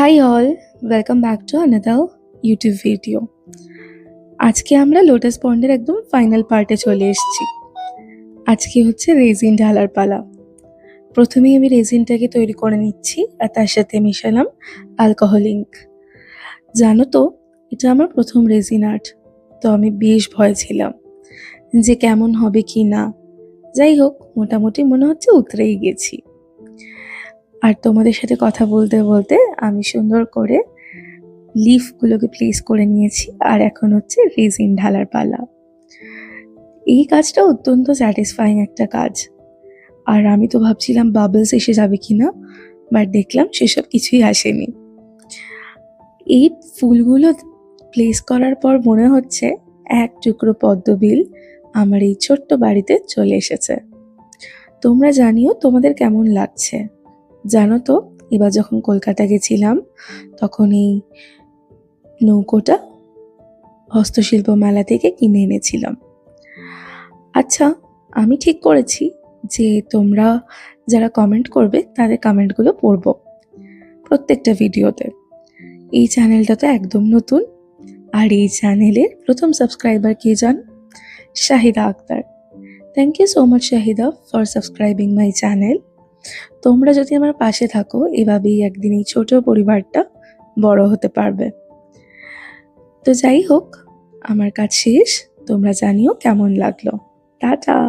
Hi all welcome back to another YouTube video আজকে আমরা lotus পন্ডের একদম ফাইনাল পার্টে চলে এসেছি। আজকে হচ্ছে রেজিন ঢালার পালা। প্রথমেই আমি রেজিনটাকে তৈরি করে নিচ্ছি আর তার সাথে মিশালাম অ্যালকোহল ইঙ্ক জানো তো, এটা আমার প্রথম রেজিন আর্ট তো আমি বেশ ভয় ছিলাম যে কেমন হবে কি না। যাই হোক, মোটামুটি মনে হচ্ছে উতরেই গেছি। আর তোমাদের সাথে কথা বলতে বলতে আমি সুন্দর করে লিফগুলোকে প্লেস করে নিয়েছি, আর এখন হচ্ছে রেজিন ঢালার পালা। এই কাজটা অত্যন্ত স্যাটিসফাইং একটা কাজ। আর আমি তো ভাবছিলাম বাবলস এসে যাবে কি না বাট দেখলাম সেসব কিছুই আসেনি। এই ফুলগুলো প্লেস করার পর মনে হচ্ছে এক টুকরো পদ্মবিল আমার এই ছোট্ট বাড়িতে চলে এসেছে। তোমরা জানিও তোমাদের কেমন লাগছে। জানো তো, এবার যখন কলকাতা গেছিলাম তখন এই নৌকোটা হস্তশিল্প মেলা থেকে কিনে এনেছিলাম। আচ্ছা আমি ঠিক করেছি যে তোমরা যারা কমেন্ট করবে, তাদের কমেন্টগুলো পড়ব প্রত্যেকটা ভিডিওতে। এই চ্যানেলটা তো একদম নতুন, আর এই চ্যানেলের প্রথম সাবস্ক্রাইবার কে যান Shahida Akhtar. Thank you so much Shahida for subscribing my channel তোমরা যদি আমার পাশে থাকো, এভাবেই একদিন এই ছোট পরিবারটা বড় হতে পারবে। তো যাই হোক, আমার কাজ শেষ। তোমরা জানিও কেমন লাগল। টাটা!